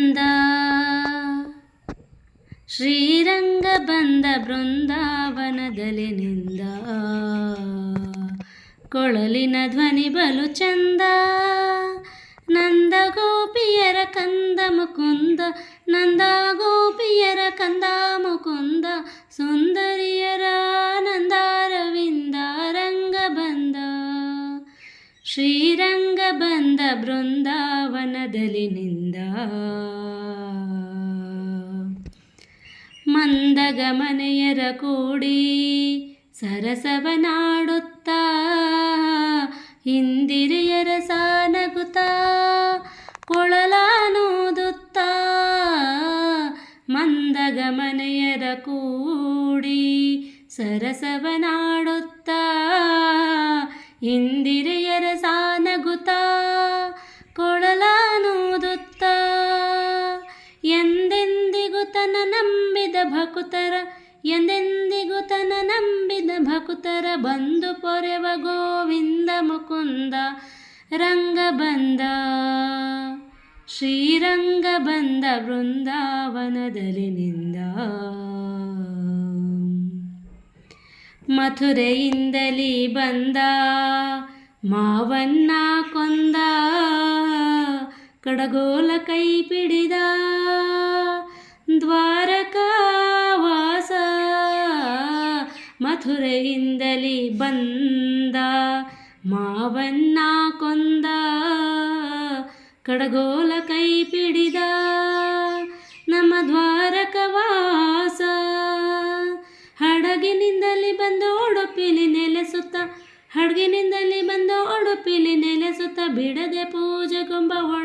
ಬಂದ ಶ್ರೀರಂಗ ಬಂದ ಬೃಂದಾವನದಲ್ಲಿ ನಿಂದ. ಕೊಳಲಿನ ಧ್ವನಿ ಬಲು ಚಂದ. ನಂದ ಗೋಪಿಯರ ಕಂದ ಮುಕುಂದ. ನಂದ ಗೋಪಿಯರ ಕಂದ ಮುಕುಂದ. ಸುಂದರಿಯರ ನಂದಾರವಿಂದ ರಂಗ ಬಂದ. ಶ್ರೀರಂಗ ಬಂದ ಬೃಂದಾವನದಲ್ಲಿ ನಿಂದ. ಮಂದಗಮನೆಯರ ಕೂಡಿ ಸರಸವನಾಡುತ್ತಾ. ಇಂದಿರಿಯರ ಸಾನಗುತ್ತಾ ಕೊಳಲಾನೂದುತ್ತಾ. ಮಂದಗಮನೆಯರ ಕೂಡಿ ಸರಸವನಾಡುತ್ತ. ಇಂದಿರೆಯರ ಕೊಳಲಾನೂದುತ್ತಾ ಎಂದೆಂದಿಗೂ ತನ ನಂಬಿದ ಭಕುತರ, ಎಂದೆಂದಿಗೂ ತನ ನಂಬಿದ ಭಕುತರ ಬಂದು ಪೊರೆವ ಗೋವಿಂದ ಮುಕುಂದ ರಂಗ ಬಂದ ಶ್ರೀರಂಗ ಬಂದ ವೃಂದಾವನದಲ್ಲಿ ನಿಂದ. ಮಥುರೆಯಿಂದಲೇ ಬಂದ, ಮಾವನ್ನ ಕೊಂದ. ಕಡಗೋಲ ಕೈ ಪಿಡಿದ ದ್ವಾರಕಾವಾಸ ಮಥುರೆಯಿಂದಲಿ ಬಂದ ಮಾವನ್ನ ಕೊಂದ ಕಡಗೋಲ ಕೈ ಪಿಡಿದ ನಮ್ಮ ದ್ವಾರಕವಾಸ ಹಡಗಿನಿಂದಲಿ ಬಂದು ಉಡುಪಿಲಿ ನೆಲೆಸುತ್ತ, ಹಡಗಿನಿಂದಲೇ ಬಂದು ಉಡುಪಿಲಿ ನೆಲೆಸುತ್ತ ಬಿಡದೆ ಪೂಜೆಗೊಂಬ ಒಡೆಯ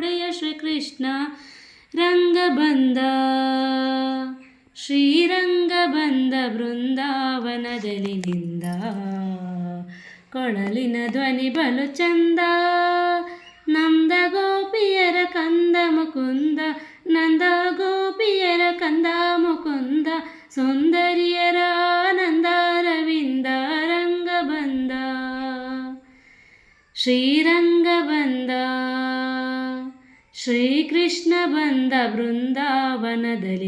ಶ್ರೀಕೃಷ್ಣ ರಂಗ ಬಂದ ಬೃಂದಾವನದಲ್ಲಿ ನಿಂದ ಕೊಳಲಿನ ಧ್ವನಿ ಬಲು ಚಂದ. ನಂದ ಗೋಪಿಯರ ಕಂದ ಮುಕುಂದ, ನಂದ ಗೋಪಿಯರ ಕಂದ ಮುಕುಂದ, ಸುಂದರಿಯರ ಆನಂದಾರವಿಂದ ರಂಗ ಬಂದ ಶ್ರೀರಂಗ ಬಂದ श्रीकृष्णबन्ध बृन्दावन दल